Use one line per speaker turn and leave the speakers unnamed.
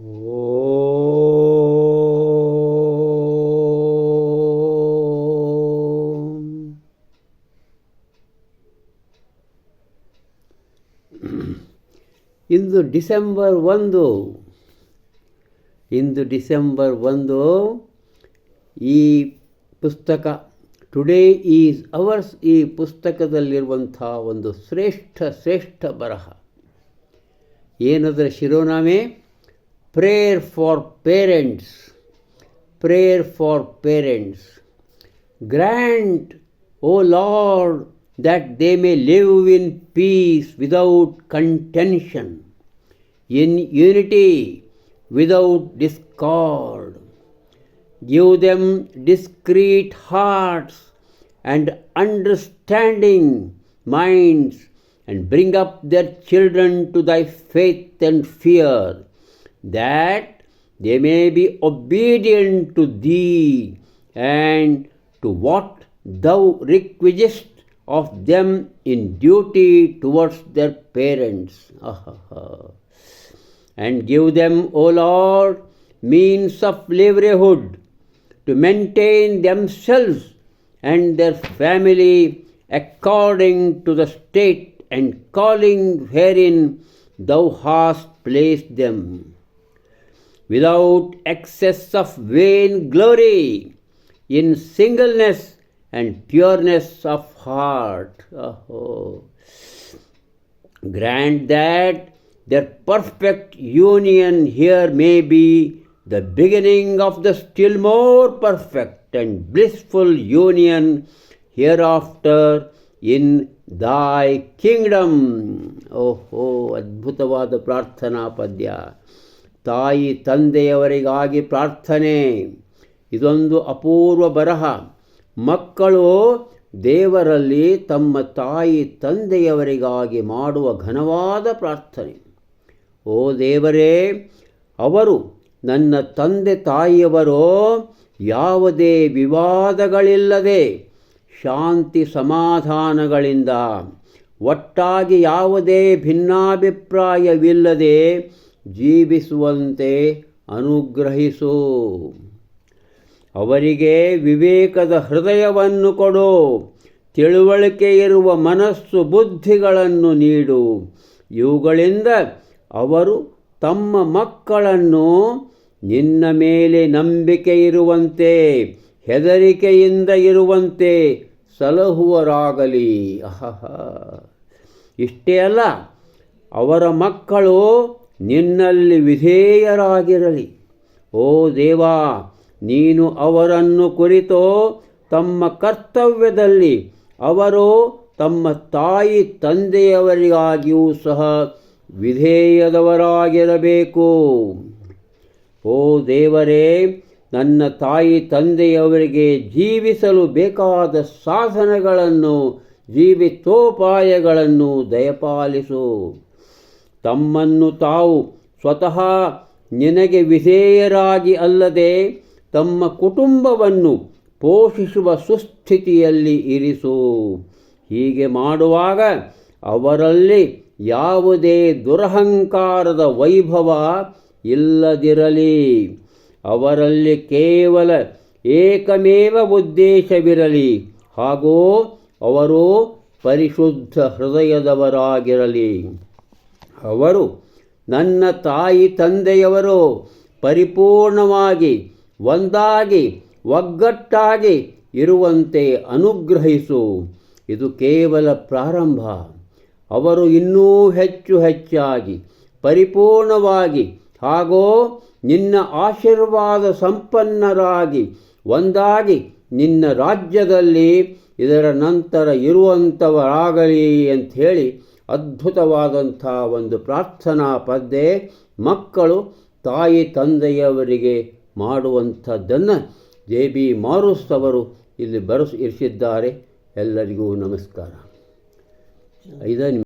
ಇಂದು December ಒಂದು ಇಂದು December ಒಂದು ಈ ಪುಸ್ತಕ ಟುಡೇ ಈಸ್ ಅವರ್ಸ್ ಈ ಪುಸ್ತಕದಲ್ಲಿರುವಂಥ ಒಂದು ಶ್ರೇಷ್ಠ ಶ್ರೇಷ್ಠ ಬರಹ ಏನದರ ಶಿರೋನಾಮೆ prayer for parents, prayer for parents. Grant, O Lord, that they may live in peace without contention, in unity without discord. Give them discreet hearts and understanding minds, and bring up their children to thy faith and fear that they may be obedient to thee and to what thou requisest of them in duty towards their parents. And give them, O Lord, means of livelihood to maintain themselves and their family according to the state and calling wherein thou hast placed them without excess of vain glory, in singleness and pureness of heart. Oh. Grant that their perfect union here may be the beginning of the still more perfect and blissful union hereafter in thy kingdom. ಓಹೋ ಅದ್ಭುತವಾದ ಪ್ರಾರ್ಥನಾ ಪದ್ಯ ತಾಯಿ ತಂದೆಯವರಿಗಾಗಿ ಪ್ರಾರ್ಥನೆ. ಇದೊಂದು ಅಪೂರ್ವ ಬರಹ. ಮಕ್ಕಳು ದೇವರಲ್ಲಿ ತಮ್ಮ ತಾಯಿ ತಂದೆಯವರಿಗಾಗಿ ಮಾಡುವ ಘನವಾದ ಪ್ರಾರ್ಥನೆ. ಓ ದೇವರೇ, ಅವರು ನನ್ನ ತಂದೆ ತಾಯಿಯವರು ಯಾವುದೇ ವಿವಾದಗಳಿಲ್ಲದೆ ಶಾಂತಿ ಸಮಾಧಾನಗಳಿಂದ ಒಟ್ಟಾಗಿ ಯಾವುದೇ ಭಿನ್ನಾಭಿಪ್ರಾಯವಿಲ್ಲದೆ ಜೀವಿಸುವಂತೆ ಅನುಗ್ರಹಿಸು. ಅವರಿಗೆ ವಿವೇಕದ ಹೃದಯವನ್ನು ಕೊಡು. ತಿಳುವಳಿಕೆ ಇರುವ ಮನಸ್ಸು ಬುದ್ಧಿಗಳನ್ನು ನೀಡು. ಇವುಗಳಿಂದ ಅವರು ತಮ್ಮ ಮಕ್ಕಳನ್ನು ನಿನ್ನ ಮೇಲೆ ನಂಬಿಕೆ ಇರುವಂತೆ, ಹೆದರಿಕೆಯಿಂದ ಇರುವಂತೆ ಸಲಹುವರಾಗಲಿ. ಅಹಹ. ಇಷ್ಟೇ ಅಲ್ಲ, ಅವರ ಮಕ್ಕಳು ನಿನ್ನಲ್ಲಿ ವಿಧೇಯರಾಗಿರಲಿ. ಓ ದೇವಾ, ನೀನು ಅವರನ್ನು ಕುರಿತು ತಮ್ಮ ಕರ್ತವ್ಯದಲ್ಲಿ, ಅವರು ತಮ್ಮ ತಾಯಿ ತಂದೆಯವರಿಗಾಗಿಯೂ ಸಹ ವಿಧೇಯದವರಾಗಿರಬೇಕು. ಓ ದೇವರೇ, ನನ್ನ ತಾಯಿ ತಂದೆಯವರಿಗೆ ಜೀವಿಸಲು ಬೇಕಾದ ಸಾಧನಗಳನ್ನು, ಜೀವಿತೋಪಾಯಗಳನ್ನು ದಯಪಾಲಿಸು. ತಮ್ಮನ್ನು ತಾವು ಸ್ವತಃ ನಿನಗೆ ವಿಧೇಯರಾಗಿ ಅಲ್ಲದೆ ತಮ್ಮ ಕುಟುಂಬವನ್ನು ಪೋಷಿಸುವ ಸುಸ್ಥಿತಿಯಲ್ಲಿ ಇರಿಸು. ಹೀಗೆ ಮಾಡುವಾಗ ಅವರಲ್ಲಿ ಯಾವುದೇ ದುರಹಂಕಾರದ ವೈಭವ ಇಲ್ಲದಿರಲಿ. ಅವರಲ್ಲಿ ಕೇವಲ ಏಕಮೇವ ಉದ್ದೇಶವಿರಲಿ. ಹಾಗೂ ಅವರು ಪರಿಶುದ್ಧ ಹೃದಯದವರಾಗಿರಲಿ. ಅವರು ನನ್ನ ತಾಯಿ ತಂದೆಯವರು ಪರಿಪೂರ್ಣವಾಗಿ ಒಂದಾಗಿ, ಒಗ್ಗಟ್ಟಾಗಿ ಇರುವಂತೆ ಅನುಗ್ರಹಿಸು. ಇದು ಕೇವಲ ಪ್ರಾರಂಭ. ಅವರು ಇನ್ನೂ ಹೆಚ್ಚು ಹೆಚ್ಚಾಗಿ ಪರಿಪೂರ್ಣವಾಗಿ ಹಾಗೂ ನಿನ್ನ ಆಶೀರ್ವಾದ ಸಂಪನ್ನರಾಗಿ ಒಂದಾಗಿ ನಿನ್ನ ರಾಜ್ಯದಲ್ಲಿ ಇದರ ನಂತರ ಇರುವಂಥವರಾಗಲಿ ಅಂಥೇಳಿ ಅದ್ಭುತವಾದಂಥ ಒಂದು ಪ್ರಾರ್ಥನಾ ಪದ್ಯ ಮಕ್ಕಳು ತಾಯಿ ತಂದೆಯವರಿಗೆ ಮಾಡುವಂಥದ್ದನ್ನು ಜೆ ಬಿ ಮಾರುಸ್ ಅವರು ಇಲ್ಲಿ ಬರೆಸಿ ಇರಿಸಿದ್ದಾರೆ. ಎಲ್ಲರಿಗೂ ನಮಸ್ಕಾರ. ಐದ ನಿಮಿಷ